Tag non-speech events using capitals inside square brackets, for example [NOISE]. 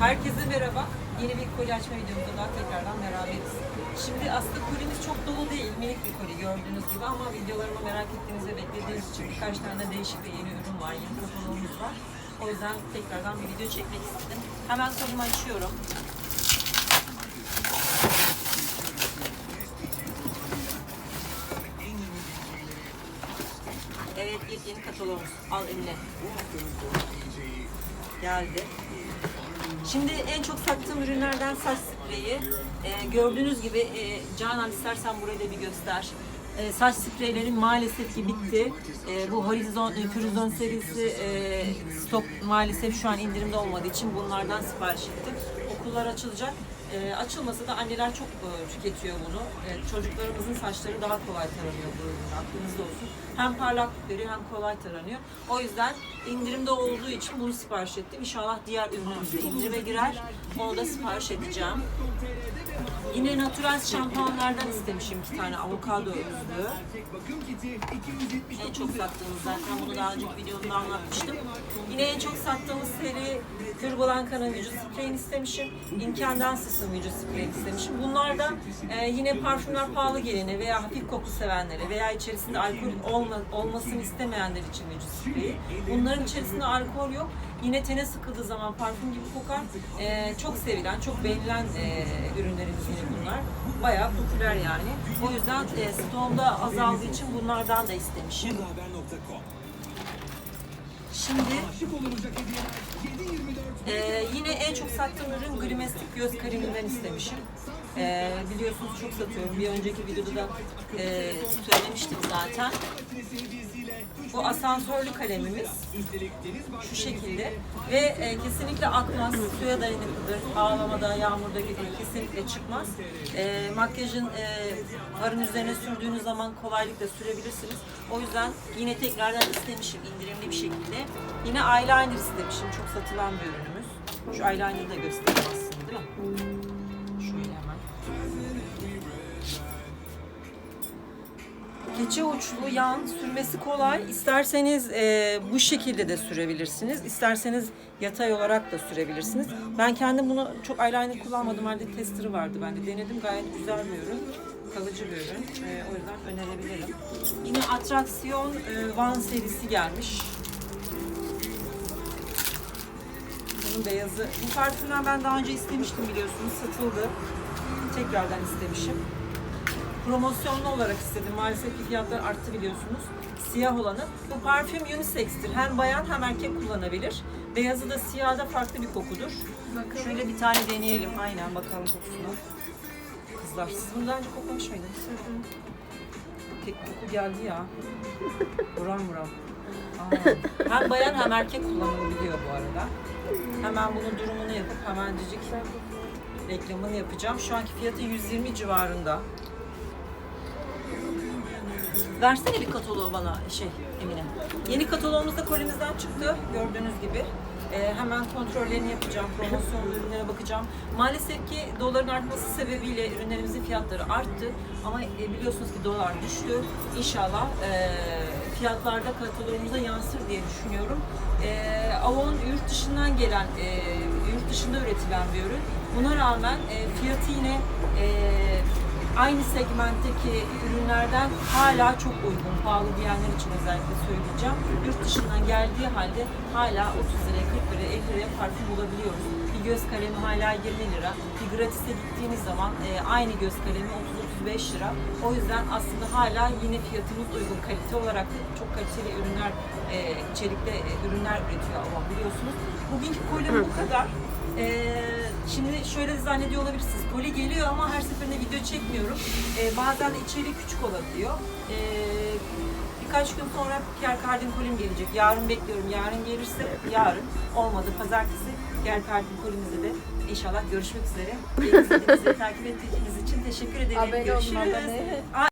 Herkese merhaba. Yeni bir koli açma videomuzda daha tekrardan beraberiz. Şimdi aslında kolimiz çok dolu değil, minik bir koli gördüğünüz gibi ama videolarımı merak ettiğiniz ve beklediğiniz için birkaç tane değişik ve yeni ürün var, yeni kataloğumuz var. O yüzden tekrardan bir video çekmek istedim. Hemen kolimi açıyorum. Evet, yeni kataloğumuz. Al eline. Geldi. Şimdi en çok sattığım ürünlerden saç spreyi. Ee, gördüğünüz gibi e, Canan istersen burayı da bir göster. Ee, saç spreylerim maalesef ki bitti. Ee, bu Horizon, e, Horizon serisi e, stok maalesef şu an indirimde olmadığı için bunlardan sipariş ettim. Okullar açılacak. Ee, açılmasa da anneler çok e, tüketiyor bunu. Ee, çocuklarımızın saçları daha kolay taranıyor bu ürünün aklınızda olsun. Hem parlaklık veriyor hem kolay taranıyor. O yüzden indirimde olduğu için bunu sipariş ettim. İnşallah diğer ürünlerimiz de indirime girer. Onu da sipariş edeceğim. Yine natural şampuanlardan istemişim iki tane avokado özlü. En çok sattığımız zaten bunu daha önceki videomda anlatmıştım. Yine en çok sattığımız seri Kür Blanca'nın vücut spreyini istemişim. Incandescence'ın vücut spreyini istemişim. Bunlar da e, yine parfümler pahalı gelene veya hafif koku sevenlere veya içerisinde alkol olma, olmasını istemeyenler için vücut spreyi. Bunların içerisinde alkol yok. Yine tene sıkıldığı zaman parfüm gibi kokar. E, çok sevilen, çok beğenilen e, ürünlerimiz yine bunlar. Bayağı popüler yani. O yüzden e, stoğumda azaldığı için bunlardan da istemişim. Şimdi en çok sattığım ürün Grimestik göz kaleminden istemişim. Ee, biliyorsunuz çok satıyorum. Bir önceki videoda da e, söylemiştim zaten. Bu asansörlü kalemimiz şu şekilde ve e, kesinlikle akmaz, suya dayanıklıdır. Ağlamada, yağmurda gibi kesinlikle çıkmaz. E, makyajın e, farın üzerine sürdüğünüz zaman kolaylıkla sürebilirsiniz. O yüzden yine tekrardan istemişim indirimli bir şekilde. Yine eyeliner istemişim. Çok satılan bir ürünümüz. Şu eyeliner'ı da göstereyim aslında değil mi? Şöyle hemen. Keçe uçlu yan sürmesi kolay. İsterseniz e, bu şekilde de sürebilirsiniz. İsterseniz yatay olarak da sürebilirsiniz. Ben kendim bunu çok eyeliner kullanmadım halde tester'ı vardı bende. Denedim gayet güzel bir ürün. Kalıcı bir ürün. E, o yüzden önerebilirim. Yine atraksiyon e, Van serisi gelmiş. Bunun beyazı. Bu parfümden ben daha önce istemiştim biliyorsunuz. Satıldı. Tekrardan istemişim. Promosyonlu olarak istedim. Maalesef ki fiyatlar arttı biliyorsunuz. Siyah olanı. Bu parfüm unisex'tir. Hem bayan hem erkek kullanabilir. Beyazı da siyahı da farklı bir kokudur. Şöyle bir tane deneyelim. Aynen bakalım kokusuna. Kızlar siz bunu daha önce koklamış mıydınız? Tek koku geldi ya. Buram buram. Aa, [LAUGHS] hem bayan hem erkek kullanılabiliyor bu arada. Hemen bunun durumunu yapıp hemencik reklamını yapacağım. Şu anki fiyatı 120 civarında. Versene bir kataloğu bana şey Emine. Yeni kataloğumuz da kolimizden çıktı gördüğünüz gibi. Ee, hemen kontrollerini yapacağım, promosyon ürünlere bakacağım. Maalesef ki doların artması sebebiyle ürünlerimizin fiyatları arttı. Ama e, biliyorsunuz ki dolar düştü. İnşallah e, fiyatlarda kataloğumuza yansır diye düşünüyorum. E, Avon yurt dışından gelen, e, yurt dışında üretilen bir ürün. Buna rağmen e, fiyatı yine e, aynı segmentteki ürünlerden hala çok uygun, pahalı diyenler için özellikle söyleyeceğim. Yurt dışından geldiği halde hala 30 liraya, 40 liraya, 50 liraya parfüm bulabiliyoruz. Bir göz kalemi hala 20 lira. Bir gratis'e gittiğiniz zaman e, aynı göz kalemi 30-35 lira. O yüzden aslında hala yine fiyatımız uygun. Kalite olarak da çok kaliteli ürünler, e, içerikte e, ürünler üretiyor ama biliyorsunuz. Bugünkü kolim bu kadar. Ee, şimdi şöyle zannediyor olabilirsiniz. Koli geliyor ama her seferinde video çekmiyorum. Ee, bazen de içeriği küçük olabiliyor. Ee, birkaç gün sonra Pierre Cardin kolim gelecek. Yarın bekliyorum. Yarın gelirse yarın. Olmadı pazartesi Pierre Cardin kolimizde de inşallah görüşmek üzere. Ve takip ettiğiniz için teşekkür ederim. Abone Görüşürüz. Aa,